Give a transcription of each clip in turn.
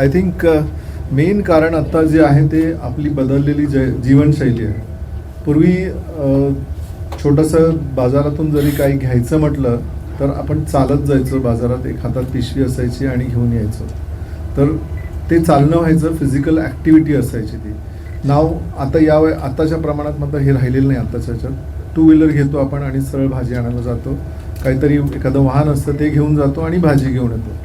I think main कारण आत्ता जे आहे ते आपली बदललेली जय जीवनशैली आहे. पूर्वी छोटंसं बाजारातून जरी काही घ्यायचं म्हटलं तर आपण चालत जायचं बाजारात एक हातात पिशवी असायची आणि घेऊन यायचो. तर ते चालणं व्हायचं फिजिकल ॲक्टिव्हिटी असायची ती. नाव आता या वय आत्ताच्या प्रमाणात मात्र हे राहिलेलं नाही आत्ताच्या ह्याच्यात. टू व्हीलर घेतो आपण आणि सरळ भाजी आणायला जातो. काहीतरी एखादं वाहन असतं ते घेऊन जातो आणि भाजी घेऊन येतो.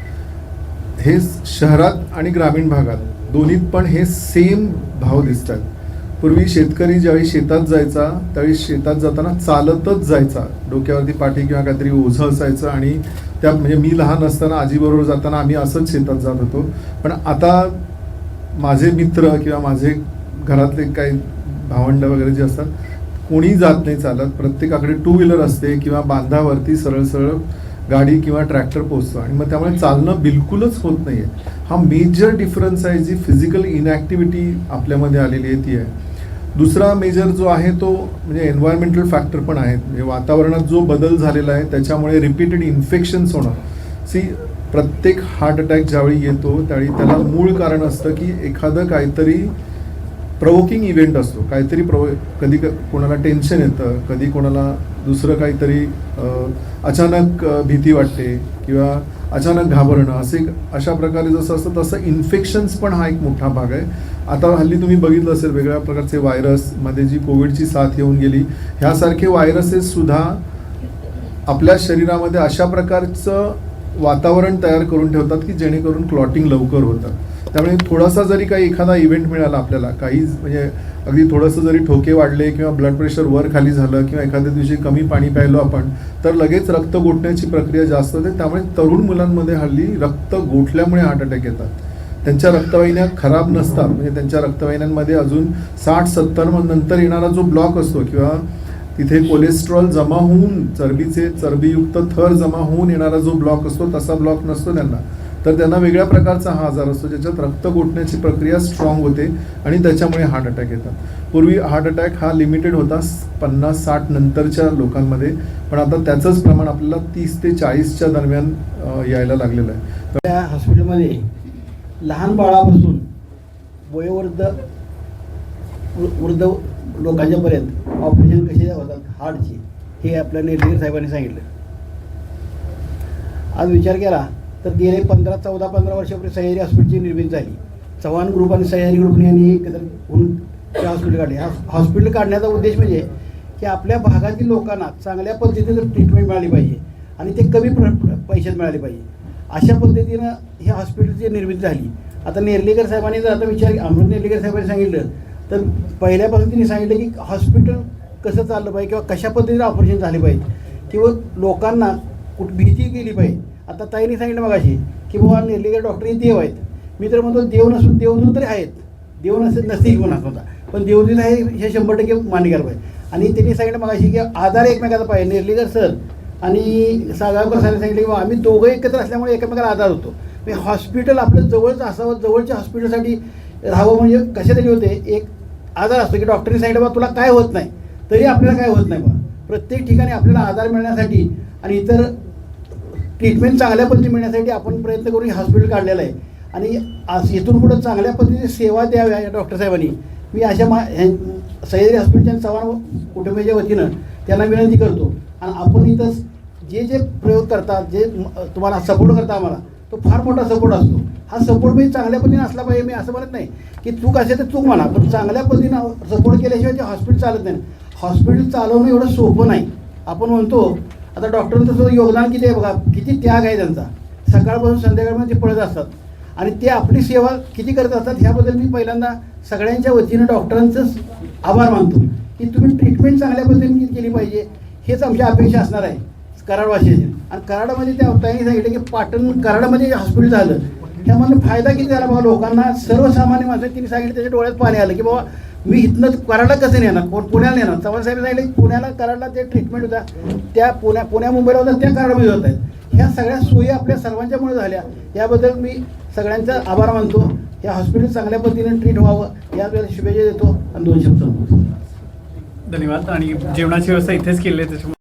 हे शहरात आणि ग्रामीण भागात दोन्हीत पण हे सेम भाव दिसतात. पूर्वी शेतकरी ज्यावेळी शेतात जायचा त्यावेळी शेतात जाताना चालतच जायचा. डोक्यावरती पाठी किंवा काहीतरी ओझं असायचं आणि त्या म्हणजे मी लहान असताना आजीबरोबर जाताना आम्ही असंच शेतात जात होतो. पण आता माझे मित्र किंवा माझे घरातले काही भावंड वगैरे जे असतात कोणी जात नाही चालत. प्रत्येकाकडे टू व्हीलर असते किंवा बांधावरती सरळ सरळ गाडी किंवा ट्रॅक्टर पोचतो आणि मग त्यामुळे चालणं बिलकुलच होत नाही आहे हा मेजर डिफरन्स आहे जी फिजिकल इनॅक्टिव्हिटी आपल्यामध्ये आलेली आहे ती आहे. दुसरा मेजर जो आहे तो म्हणजे एन्व्हायरमेंटल फॅक्टर पण आहेत. म्हणजे वातावरणात जो बदल झालेला आहे त्याच्यामुळे रिपीटेड इन्फेक्शन्स होणं. सी प्रत्येक हार्ट अटॅक ज्यावेळी येतो त्यावेळी त्याला मूळ कारण असतं की एखादं काहीतरी प्रवोकिंग इव्हेंट असतो. काहीतरी प्रव कधी क कोणाला टेन्शन येतं कधी कोणाला दुसरं काहीतरी अचानक भीती वाटते किंवा अचानक घाबरणं असे अशा प्रकारे जसं असतं तसं इन्फेक्शन्स पण हा एक मोठा भाग आहे. आता हल्ली तुम्ही बघितलं असेल वेगळ्या प्रकारचे व्हायरसमध्ये जी कोविडची साथ येऊन गेली ह्यासारखे व्हायरसेससुद्धा आपल्या शरीरामध्ये अशा प्रकारचं वातावरण तयार करून ठेवतात की जेणेकरून क्लॉटिंग लवकर होतं. त्यामुळे थोडासा जरी काही एखादा इव्हेंट मिळाला आपल्याला काही म्हणजे अगदी थोडंसं जरी ठोके वाढले किंवा ब्लड प्रेशर वर खाली झालं किंवा एखाद्या दिवशी कमी पाणी प्यायलो आपण तर लगेच रक्त गोठण्याची प्रक्रिया जास्त होते. त्यामुळे तरुण मुलांमध्ये हल्ली रक्त गोठल्यामुळे हार्ट अटॅक येतात. त्यांच्या रक्तवाहिन्या खराब नसतात. म्हणजे त्यांच्या रक्तवाहिन्यांमध्ये अजून साठ सत्तर नंतर येणारा जो ब्लॉक असतो किंवा तिथे कोलेस्ट्रॉल जमा होऊन चरबीचे चरबीयुक्त थर जमा होऊन येणारा जो ब्लॉक असतो तसा ब्लॉक नसतो त्यांना. तर त्यांना वेगळ्या प्रकारचा हा आजार असतो ज्याच्यात रक्त गोठण्याची प्रक्रिया स्ट्रॉंग होते आणि त्याच्यामुळे हार्ट अटॅक येतात. पूर्वी हार्ट अटॅक हा लिमिटेड होता पन्नास साठ नंतरच्या लोकांमध्ये पण आता त्याचंच प्रमाण आपल्याला तीस ते चाळीसच्या दरम्यान यायला लागलेलं आहे. तर त्या हॉस्पिटलमध्ये लहान बाळापासून वयोवृद्ध वृद्ध लोकांच्यापर्यंत ऑपरेशन कसे होतात हार्टचे हे आपल्या निर्देश साहेबांनी सांगितलं. आज विचार केला तर गेले पंधरा चौदा पंधरा वर्षापूर्वी सह्याद्री हॉस्पिटलची निर्मिती झाली. चव्हाण ग्रुप आणि सह्याद्री ग्रुपने यांनी एकत्र होऊन ते हॉस्पिटल काढले. हॉस्पिटल काढण्याचा उद्देश म्हणजे की आपल्या भागातील लोकांना चांगल्या पद्धतीनं ट्रीटमेंट मिळाली पाहिजे आणि ते कमी प्र पैशात मिळाले पाहिजे. अशा पद्धतीनं हे हॉस्पिटलची निर्मिती झाली. आता नेर्लेकर साहेबांनी जर आता विचार अमृत नेर्लेकर साहेबांनी सांगितलं तर पहिल्यापासून त्यांनी सांगितलं की हॉस्पिटल कसं चाललं पाहिजे किंवा कशा पद्धतीनं ऑपरेशन झाले पाहिजे. किंवा लोकांना कुठ भीती गेली पाहिजे. आता ताईने सांगितलं मगाशी की बाबा नेर्लेकर डॉक्टर हे देव आहेत. मी तर म्हणतो देव नसून देवदूत तरी आहेत. देव नसेल नसतील म्हणा होता पण देवदूत आहे हे शंभर टक्के मान्य करायला पाहिजे. आणि त्यांनी सांगितलं मगाशी की आधार एकमेकाचा पाहिजे नेर्लेकर सर आणि सागावकर सरांनी सांगितलं की आम्ही दोघं एकत्र असल्यामुळे एकमेकाला आधार होतो. म्हणजे हॉस्पिटल आपलं जवळच असावं जवळच्या हॉस्पिटलसाठी राहावं म्हणजे कशातरी होते. एक आधार असतो की डॉक्टरनी सांगितलं बा तुला काय होत नाही तरी आपल्याला काय होत नाही बा प्रत्येक ठिकाणी आपल्याला आधार मिळण्यासाठी आणि इतर ट्रीटमेंट चांगल्या पद्धतीने मिळण्यासाठी आपण प्रयत्न करून हे हॉस्पिटल काढलेलं आहे. आणि आज इथून पुढं चांगल्या पद्धतीने सेवा द्याव्या या डॉक्टर साहेबांनी. मी अशा मा ह्या सह्याद्री हॉस्पिटलच्या चव्हाण कुटुंबाच्या वतीनं त्यांना विनंती करतो. आणि आपण इथं जे जे प्रयोग करतात जे तुम्हाला सपोर्ट करता आम्हाला तो फार मोठा सपोर्ट असतो. हा सपोर्ट मी चांगल्या पद्धतीने असला पाहिजे मी असं म्हणत नाही. की चूक असेल तर चूक म्हणा पण चांगल्या पद्धतीनं सपोर्ट केल्याशिवाय ते हॉस्पिटल चालत नाही. हॉस्पिटल चालवणं एवढं सोपं नाही. आपण म्हणतो आता डॉक्टरांचं सुद्धा योगदान किती आहे बघा किती त्याग आहे त्यांचा. सकाळपासून संध्याकाळपर्यंत ते पळत असतात. आणि ते आपली सेवा किती करत असतात ह्याबद्दल मी पहिल्यांदा सगळ्यांच्या वतीनं डॉक्टरांचं आभार मानतो. की तुम्ही ट्रीटमेंट चांगल्या पद्धतीने केली पाहिजे हेच आमची अपेक्षा असणार आहे कराड आणि कराडामध्ये त्या ताईने सांगितलं की पाटण कराडामध्ये हॉस्पिटल झालं. त्यामध्ये फायदा किती झाला बाबा लोकांना? सर्वसामान्य माणसं तिने सांगितलं त्याच्या डोळ्यात पाणी आलं की बाबा मी इथनं कराडला कसं नेणार? कोण पुण्याला नेणार? चव्हाण साहेब सांगितलं की पुण्याला कराडला ते ट्रीटमेंट होता त्या पुण्या पुण्या मुंबईला होत्या त्या कराडमध्ये होत आहेत. ह्या सगळ्या सोयी आपल्या सर्वांच्यामुळे झाल्या. याबद्दल मी सगळ्यांचा आभार मानतो. या हॉस्पिटल चांगल्या पद्धतीने ट्रीट व्हावं याबद्दल शुभेच्छा देतो. आणि दोन शब्द धन्यवाद. आणि जेवणाची व्यवस्था इथेच केली आहे त्याच्यामुळे